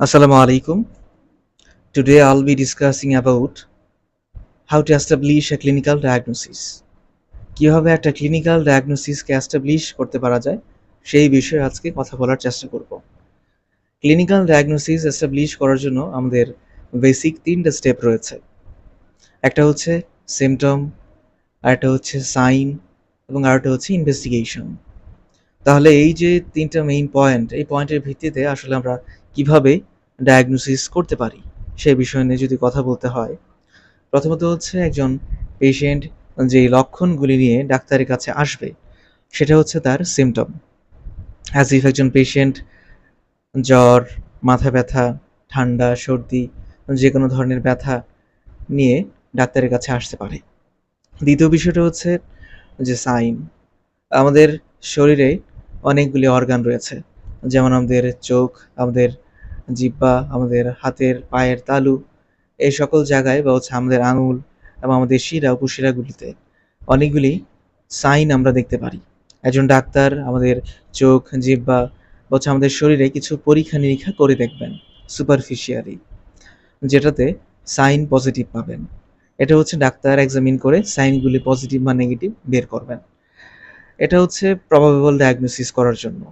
Assalamu alaikum. Today I'll be discussing about how to establish a clinical diagnosis. কীভাবে একটা clinical ডায়াগনোসিসকে establish করতে পারা যায়, সেই বিষয়ে আজকে কথা বলার চেষ্টা করব ক্লিনিক্যাল ডায়াগনোসিস এস্টাবলিশ করার জন্য আমাদের বেসিক তিনটা স্টেপ রয়েছে একটা হচ্ছে সিমটম আরেকটা হচ্ছে সাইন এবং আরেকটা হচ্ছে ইনভেস্টিগেশন তাহলে এই যে তিনটা মেইন পয়েন্ট এই পয়েন্টের ভিত্তিতে আসলে আমরা কীভাবে ডায়াগনোসিস করতে পারি? সে বিষয় নিয়ে যদি কথা বলতে হয়, প্রথমত হচ্ছে একজন পেশেন্ট যে লক্ষণগুলি নিয়ে ডাক্তারের কাছে আসবে, সেটা হচ্ছে তার সিমটম অ্যাজ ইফ একজন পেশেন্ট জ্বর, মাথা ব্যথা, ঠান্ডা, সর্দি যে কোনো ধরনের ব্যথা নিয়ে ডাক্তারের কাছে আসতে পারে। দ্বিতীয় বিষয়টা হচ্ছে যে সাইন আমাদের শরীরে অনেকগুলি অর্গান রয়েছে। যেমন আমাদের চোখ, আমাদের জিব্বা, আমাদের হাতের পায়ের তালু, এই সকল জায়গায় বা হচ্ছে আমাদের আঙুল এবং আমাদের শিরা, উপশিরাগুলিতে অনেকগুলি সাইন আমরা দেখতে পারি। একজন ডাক্তার আমাদের চোখ, জিব্বা বা হচ্ছে আমাদের শরীরে কিছু পরীক্ষা নিরীক্ষা করে দেখবেন সুপারফিশিয়ালি যেটাতে সাইন পজিটিভ পাবেন। এটা হচ্ছে ডাক্তার এক্সামিন করে সাইনগুলি পজিটিভ বা নেগেটিভ বের করবেন। এটা হচ্ছে প্রবাবেবল ডায়াগনোসিস করার জন্য।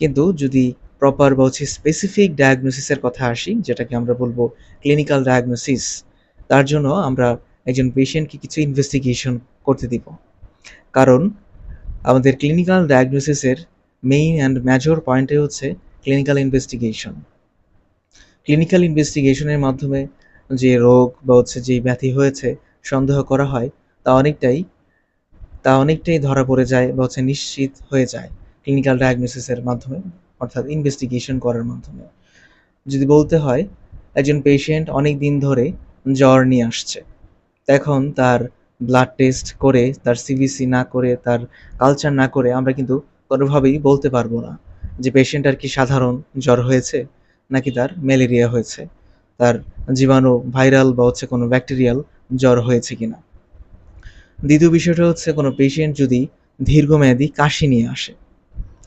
কিন্তু যদি প্রপার বা হচ্ছে স্পেসিফিক ডায়াগনোসিসের কথা আসি, যেটাকে আমরা বলব ক্লিনিক্যাল ডায়াগনোসিস তার জন্য আমরা একজন পেশেন্টকে কিছু ইনভেস্টিগেশন করতে দিব। কারণ আমাদের ক্লিনিক্যাল ডায়াগনোসিসের মেইন অ্যান্ড মেজর পয়েন্টে হচ্ছে ক্লিনিক্যাল ইনভেস্টিগেশন ক্লিনিক্যাল ইনভেস্টিগেশনের মাধ্যমে যে রোগ বা হচ্ছে যে ব্যাধি হয়েছে, সন্দেহ করা হয়, তা অনেকটাই তা অনেকটাই ধরা পড়ে যায় বা হচ্ছে নিশ্চিত হয়ে যায়। ক্লিনিক্যাল ডায়াগনোসিসের মাধ্যমে, অর্থাৎ ইনভেস্টিগেশন করার মাধ্যমে। যদি বলতে হয়, একজন পেশেন্ট অনেক দিন ধরে জ্বর নিয়ে আসছে। এখন তার ব্লাড টেস্ট করে, তার সিবিসি না করে, তার কালচার না করে আমরা কিন্তু কোনোভাবেই বলতে পারব না যে পেশেন্ট আর কি সাধারণ জ্বর হয়েছে নাকি তার ম্যালেরিয়া হয়েছে, তার জীবাণু ভাইরাল বা হচ্ছে কোনো ব্যাকটেরিয়াল জ্বর হয়েছে কিনা। দ্বিতীয় বিষয়টা হচ্ছে কোনো পেশেন্ট যদি দীর্ঘমেয়াদী কাশি নিয়ে আসে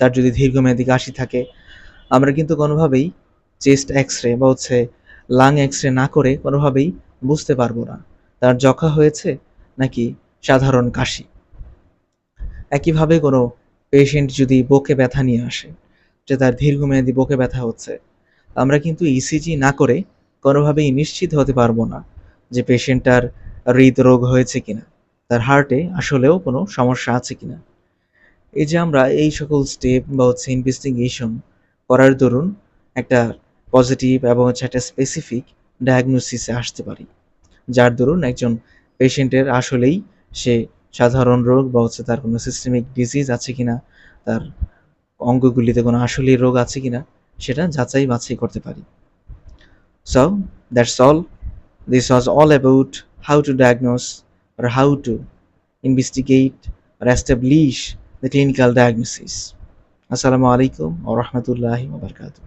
তার যদি দীর্ঘমেয়াদী কাশি থাকে, আমরা কিন্তু কোনোভাবেই চেস্ট এক্স রে বা হচ্ছে লাং এক্স রে না করে কোনোভাবেই বুঝতে পারব না। তার যক্ষা হয়েছে নাকি সাধারণ কাশি? একইভাবে কোনো পেশেন্ট যদি বকে ব্যথা নিয়ে আসে, যে তার দীর্ঘমেয়াদী বকে ব্যথা হচ্ছে, আমরা কিন্তু ইসিজি না করে কোনোভাবেই নিশ্চিত হতে পারব না যে পেশেন্টটার হৃদরোগ হয়েছে কিনা, তার হার্টে আসলেও কোনো সমস্যা আছে কিনা। এই যে আমরা এই সকল স্টেপ বা হচ্ছে ইনভেস্টিগেশন করার দরুন একটা পজিটিভ এবং হচ্ছে একটা স্পেসিফিক ডায়াগনোসিসে আসতে পারি। যার দরুন একজন পেশেন্টের আসলেই সে সাধারণ রোগ বা হচ্ছে তার কোনো সিস্টেমিক ডিজিজ আছে কিনা, তার অঙ্গগুলিতে কোনো আসলেই রোগ আছে কিনা, সেটা যাচাই বাছাই করতে পারি। So that's all this was all about how to diagnose R how to investigate আর establish the clinical diagnosis. Assalamu alaikum wa rahmatullahi wa barakatuh.